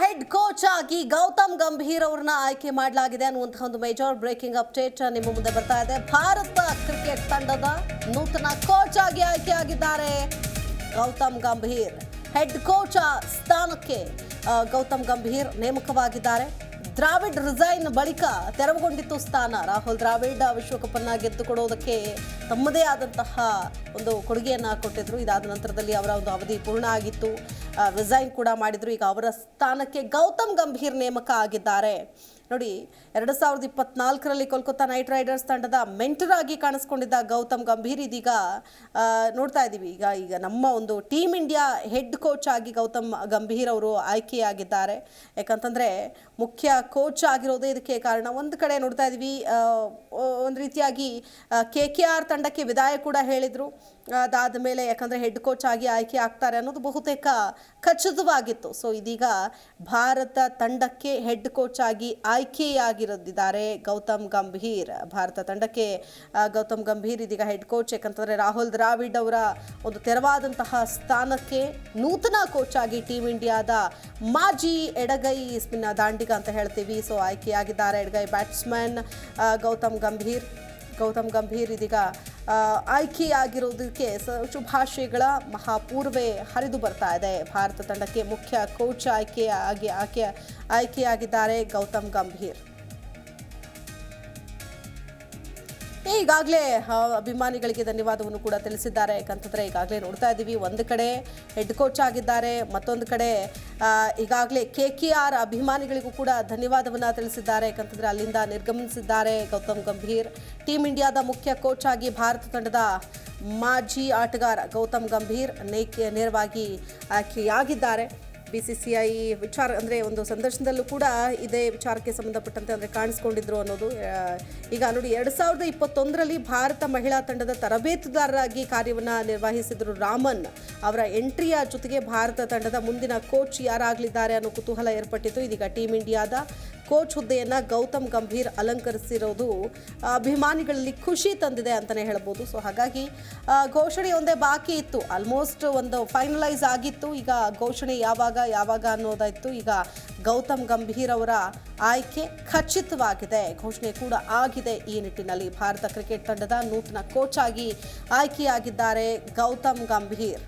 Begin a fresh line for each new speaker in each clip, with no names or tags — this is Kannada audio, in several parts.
ಹೆಡ್ ಕೋಚ್ ಆಗಿ ಗೌತಮ್ ಗಂಭೀರ್ ಅವ್ರನ್ನ ಆಯ್ಕೆ ಮಾಡಲಾಗಿದೆ ಅನ್ನುವಂತಹ ಒಂದು ಮೇಜರ್ ಬ್ರೇಕಿಂಗ್ ಅಪ್ಡೇಟ್ ನಿಮ್ಮ ಮುಂದೆ ಬರ್ತಾ ಇದೆ. ಭಾರತ ಕ್ರಿಕೆಟ್ ತಂಡದ ನೂತನ ಕೋಚ್ ಆಗಿ ಆಯ್ಕೆಯಾಗಿದ್ದಾರೆ ಗೌತಮ್ ಗಂಭೀರ್. ಹೆಡ್ ಕೋಚ್ ಸ್ಥಾನಕ್ಕೆ ಗೌತಮ್ ಗಂಭೀರ್ ನೇಮಕವಾಗಿದ್ದಾರೆ. ದ್ರಾವಿಡ್ ರಿಸೈನ್ ಬಳಿಕ ತೆರವುಗೊಂಡಿತ್ತು ಸ್ಥಾನ. ರಾಹುಲ್ ದ್ರಾವಿಡ್ ವಿಶ್ವಕಪ್ ಅನ್ನ ಗೆದ್ದುಕೊಡೋದಕ್ಕೆ ತಮ್ಮದೇ ಆದಂತಹ ಒಂದು ಕೊಡುಗೆಯನ್ನ ಕೊಟ್ಟಿದ್ರು. ಇದಾದ ನಂತರದಲ್ಲಿ ಅವರ ಒಂದು ಅವಧಿ ಪೂರ್ಣ ಆಗಿತ್ತು. ರಿಸೈನ್ ಕೂಡ ಮಾಡಿದ್ರು. ಈಗ ಅವರ ಸ್ಥಾನಕ್ಕೆ ಗೌತಮ್ ಗಂಭೀರ್ ನೇಮಕ ಆಗಿದ್ದಾರೆ. ನೋಡಿ, ಎರಡು ಸಾವಿರದ ಇಪ್ಪತ್ನಾಲ್ಕರಲ್ಲಿ ಕೋಲ್ಕತ್ತಾ ನೈಟ್ ರೈಡರ್ಸ್ ತಂಡದ ಮೆಂಟರ್ ಆಗಿ ಕಾಣಿಸ್ಕೊಂಡಿದ್ದ ಗೌತಮ್ ಗಂಭೀರ್ ಇದೀಗ ನೋಡ್ತಾ ಇದ್ದೀವಿ ಈಗ ಈಗ ನಮ್ಮ ಒಂದು ಟೀಮ್ ಇಂಡಿಯಾ ಹೆಡ್ ಕೋಚ್ ಆಗಿ ಗೌತಮ್ ಗಂಭೀರ್ ಅವರು ಆಯ್ಕೆಯಾಗಿದ್ದಾರೆ. ಯಾಕಂತಂದರೆ, ಮುಖ್ಯ ಕೋಚ್ ಆಗಿರೋದೇ ಇದಕ್ಕೆ ಕಾರಣ. ಒಂದು ಕಡೆ ನೋಡ್ತಾ ಇದ್ದೀವಿ ಒಂದು ರೀತಿಯಾಗಿ ಕೆ ಕೆ ಆರ್ ತಂಡಕ್ಕೆ ವಿದಾಯ ಕೂಡ ಹೇಳಿದರು. ಅದಾದ ಮೇಲೆ ಯಾಕಂದರೆ ಹೆಡ್ ಕೋಚ್ ಆಗಿ ಆಯ್ಕೆ ಆಗ್ತಾರೆ ಅನ್ನೋದು ಬಹುತೇಕ ಖಚಿತವಾಗಿತ್ತು. ಸೊ, ಇದೀಗ ಭಾರತ ತಂಡಕ್ಕೆ ಹೆಡ್ ಕೋಚ್ ಆಗಿ ಆಯ್ಕೆಯಾಗಿರೋದಿದ್ದಾರೆ ಗೌತಮ್ ಗಂಭೀರ್, ಭಾರತ ತಂಡಕ್ಕೆ ಗೌತಮ್ ಗಂಭೀರ್ ಇದೀಗ ಹೆಡ್ ಕೋಚ್ ಯಾಕಂತಂದರೆ ರಾಹುಲ್ ದ್ರಾವಿಡ್ ಅವರ ಒಂದು ತೆರವಾದಂತಹ ಸ್ಥಾನಕ್ಕೆ ನೂತನ ಕೋಚ್ ಆಗಿ ಟೀಮ್ ಇಂಡಿಯಾದ ಮಾಜಿ ಎಡಗೈ ಸ್ಪಿನ್ ದಾಂಡಿಗ ಅಂತ ಹೇಳ್ತೀವಿ. ಸೊ ಆಯ್ಕೆಯಾಗಿದ್ದಾರೆ ಎಡಗೈ ಬ್ಯಾಟ್ಸ್ಮನ್ ಗೌತಮ್ ಗಂಭೀರ್. ಗೌತಮ್ ಗಂಭೀರ್ ಇದೀಗ ಆಯ್ಕೆಯಾಗಿರೋದಕ್ಕೆ ಶುಭಾಶಯಗಳ ಮಹಾಪೂರ್ವೆ ಹರಿದು ಬರ್ತಾ ಇದೆ. ಭಾರತ ತಂಡಕ್ಕೆ ಮುಖ್ಯ ಕೋಚ್ ಆಯ್ಕೆ ಆಗಿ ಆಯ್ಕೆ ಆಯ್ಕೆಯಾಗಿದ್ದಾರೆ ಗೌತಮ್ ಗಂಭೀರ್. ಈಗಾಗಲೇ ಅಭಿಮಾನಿಗಳಿಗೆ ಧನ್ಯವಾದವನ್ನು ಕೂಡ ತಿಳಿಸಿದ್ದಾರೆ. ಯಾಕಂತಂದರೆ, ಈಗಾಗಲೇ ನೋಡ್ತಾ ಇದ್ದೀವಿ, ಒಂದು ಕಡೆ ಹೆಡ್ ಕೋಚ್ ಆಗಿದ್ದಾರೆ, ಮತ್ತೊಂದು ಕಡೆ ಈಗಾಗಲೇ ಕೆ ಕೆ ಆರ್ ಅಭಿಮಾನಿಗಳಿಗೂ ಕೂಡ ಧನ್ಯವಾದವನ್ನು ತಿಳಿಸಿದ್ದಾರೆ. ಯಾಕಂತಂದ್ರೆ, ಅಲ್ಲಿಂದ ನಿರ್ಗಮಿಸಿದ್ದಾರೆ ಗೌತಮ್ ಗಂಭೀರ್. ಟೀಮ್ ಇಂಡಿಯಾದ ಮುಖ್ಯ ಕೋಚ್ ಆಗಿ ಭಾರತ ತಂಡದ ಮಾಜಿ ಆಟಗಾರ ಗೌತಮ್ ಗಂಭೀರ್ ನೇಕೆ ನೇರವಾಗಿ ಆಯ್ಕೆಯಾಗಿದ್ದಾರೆ. ಬಿ ಸಿ ವಿಚಾರ ಅಂದರೆ ಒಂದು ಸಂದರ್ಶನದಲ್ಲೂ ಕೂಡ ಇದೇ ವಿಚಾರಕ್ಕೆ ಸಂಬಂಧಪಟ್ಟಂತೆ ಅಂದರೆ ಕಾಣಿಸ್ಕೊಂಡಿದ್ರು ಅನ್ನೋದು ಈಗ ನೋಡಿ ಎರಡು ಸಾವಿರದ ಇಪ್ಪತ್ತೊಂದರಲ್ಲಿ ಭಾರತ ಮಹಿಳಾ ತಂಡದ ತರಬೇತುದಾರರಾಗಿ ಕಾರ್ಯವನ್ನು ನಿರ್ವಹಿಸಿದ್ರು ರಾಮನ್. ಅವರ ಎಂಟ್ರಿಯ ಜೊತೆಗೆ ಭಾರತ ತಂಡದ ಮುಂದಿನ ಕೋಚ್ ಯಾರಾಗಲಿದ್ದಾರೆ ಅನ್ನೋ ಕುತೂಹಲ ಏರ್ಪಟ್ಟಿತ್ತು. ಇದೀಗ ಟೀಮ್ ಇಂಡಿಯಾದ ಕೋಚ್ ಹುದ್ದೆಯನ್ನು ಗೌತಮ್ ಗಂಭೀರ್ ಅಲಂಕರಿಸಿರೋದು ಅಭಿಮಾನಿಗಳಲ್ಲಿ ಖುಷಿ ತಂದಿದೆ ಅಂತಲೇ ಹೇಳ್ಬೋದು. ಸೊ ಹಾಗಾಗಿ ಘೋಷಣೆ ಒಂದೇ ಬಾಕಿ ಇತ್ತು. ಆಲ್ಮೋಸ್ಟ್ ಒಂದು ಫೈನಲೈಸ್ ಆಗಿತ್ತು. ಈಗ ಘೋಷಣೆ ಯಾವಾಗ ಯಾವಾಗ ಅನ್ನೋದಾಯಿತು. ಈಗ ಗೌತಮ್ ಗಂಭೀರ್ ಅವರ ಆಯ್ಕೆ ಖಚಿತವಾಗಿದೆ. ಘೋಷಣೆ ಕೂಡ ಆಗಿದೆ ಈ ನಿಟ್ಟಿನಲ್ಲಿ. ಭಾರತ ಕ್ರಿಕೆಟ್ ತಂಡದ ನೂತನ ಕೋಚ್ ಆಗಿ ಆಯ್ಕೆಯಾಗಿದ್ದಾರೆ ಗೌತಮ್ ಗಂಭೀರ್.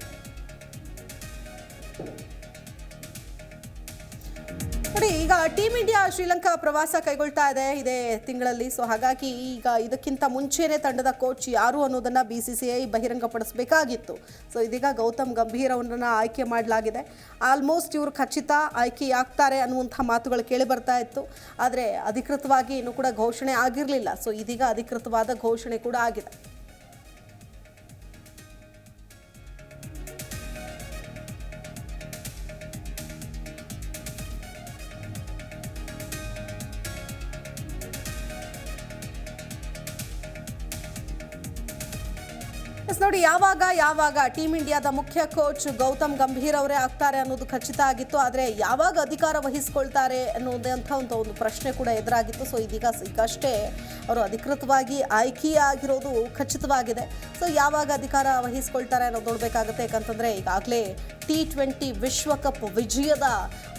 ನೋಡಿ, ಈಗ ಟೀಮ್ ಇಂಡಿಯಾ ಶ್ರೀಲಂಕಾ ಪ್ರವಾಸ ಕೈಗೊಳ್ತಾ ಇದೆ ಇದೇ ತಿಂಗಳಲ್ಲಿ. ಸೊ ಹಾಗಾಗಿ ಈಗ ಇದಕ್ಕಿಂತ ಮುಂಚೆನೇ ತಂಡದ ಕೋಚ್ ಯಾರು ಅನ್ನೋದನ್ನ ಬಿ ಸಿ ಸಿ ಐ ಬಹಿರಂಗಪಡಿಸಬೇಕಾಗಿತ್ತು. ಸೊ ಇದೀಗ ಗೌತಮ್ ಗಂಭೀರ್ ಅವರನ್ನ ಆಯ್ಕೆ ಮಾಡಲಾಗಿದೆ. ಆಲ್ಮೋಸ್ಟ್ ಇವರು ಖಚಿತ ಆಯ್ಕೆಯಾಗ್ತಾರೆ ಅನ್ನುವಂಥ ಮಾತುಗಳು ಕೇಳಿ ಬರ್ತಾ ಇತ್ತು. ಆದರೆ ಅಧಿಕೃತವಾಗಿ ಇನ್ನೂ ಕೂಡ ಘೋಷಣೆ ಆಗಿರಲಿಲ್ಲ. ಸೊ ಇದೀಗ ಅಧಿಕೃತವಾದ ಘೋಷಣೆ ಕೂಡ ಆಗಿದೆ. ಎಸ್, ನೋಡಿ, ಯಾವಾಗ ಯಾವಾಗ ಟೀಮ್ ಇಂಡಿಯಾದ ಮುಖ್ಯ ಕೋಚ್ ಗೌತಮ್ ಗಂಭೀರ್ ಅವರೇ ಆಗ್ತಾರೆ ಅನ್ನೋದು ಖಚಿತ ಆಗಿತ್ತು. ಆದರೆ ಯಾವಾಗ ಅಧಿಕಾರ ವಹಿಸ್ಕೊಳ್ತಾರೆ ಅನ್ನೋದಂಥ ಒಂದು ಒಂದು ಪ್ರಶ್ನೆ ಕೂಡ ಎದುರಾಗಿತ್ತು. ಸೊ ಇದೀಗ ಈಗಷ್ಟೇ ಅವರು ಅಧಿಕೃತವಾಗಿ ಆಯ್ಕೆಯಾಗಿರೋದು ಖಚಿತವಾಗಿದೆ. ಸೊ ಯಾವಾಗ ಅಧಿಕಾರ ವಹಿಸ್ಕೊಳ್ತಾರೆ ಅನ್ನೋದು ನೋಡಬೇಕಾಗುತ್ತೆ. ಯಾಕಂತಂದರೆ ಈಗಾಗಲೇ ಟಿ ಟ್ವೆಂಟಿ ವಿಶ್ವಕಪ್ ವಿಜಯದ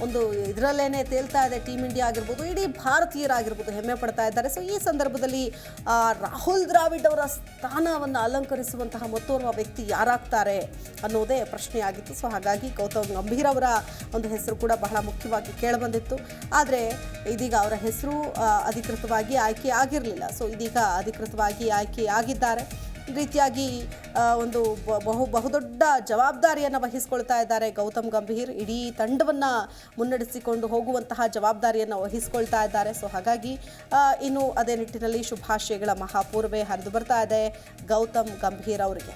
ಒಂದು ಇದರಲ್ಲೇ ತೇಲ್ತಾ ಇದೆ ಟೀಮ್ ಇಂಡಿಯಾ ಆಗಿರ್ಬೋದು, ಇಡೀ ಭಾರತೀಯರಾಗಿರ್ಬೋದು ಹೆಮ್ಮೆ ಪಡ್ತಾ ಇದ್ದಾರೆ. ಸೊ ಈ ಸಂದರ್ಭದಲ್ಲಿ ರಾಹುಲ್ ದ್ರಾವಿಡ್ ಅವರ ಸ್ಥಾನವನ್ನು ಅಲಂಕರಿಸುವಂತಹ ಮತ್ತೋರ್ವ ವ್ಯಕ್ತಿ ಯಾರಾಗ್ತಾರೆ ಅನ್ನೋದೇ ಪ್ರಶ್ನೆಯಾಗಿತ್ತು. ಸೊ ಹಾಗಾಗಿ ಗೌತಮ್ ಗಂಭೀರ್ ಅವರ ಒಂದು ಹೆಸರು ಕೂಡ ಬಹಳ ಮುಖ್ಯವಾಗಿ ಕೇಳಿಬಂದಿತ್ತು. ಆದರೆ ಇದೀಗ ಅವರ ಹೆಸರು ಅಧಿಕೃತವಾಗಿ ಆಯ್ಕೆ ಆಗಿರಲಿಲ್ಲ. ಸೊ ಇದೀಗ ಅಧಿಕೃತವಾಗಿ ಆಯ್ಕೆಯಾಗಿದ್ದಾರೆ ಈ ರೀತಿಯಾಗಿ ಒಂದು ಬಹು ಬಹುದೊಡ್ಡ ಜವಾಬ್ದಾರಿಯನ್ನು ವಹಿಸ್ಕೊಳ್ತಾ ಇದ್ದಾರೆ ಗೌತಮ್ ಗಂಭೀರ್. ಇಡೀ ತಂಡವನ್ನು ಮುನ್ನಡೆಸಿಕೊಂಡು ಹೋಗುವಂತಹ ಜವಾಬ್ದಾರಿಯನ್ನು ವಹಿಸ್ಕೊಳ್ತಾ ಇದ್ದಾರೆ. ಸೊ ಹಾಗಾಗಿ ಇನ್ನು ಅದೇ ನಿಟ್ಟಿನಲ್ಲಿ ಶುಭಾಶಯಗಳ ಮಹಾಪೂರ್ವೆ ಹರಿದು ಬರ್ತಾ ಇದೆ ಗೌತಮ್ ಗಂಭೀರ್ ಅವರಿಗೆ.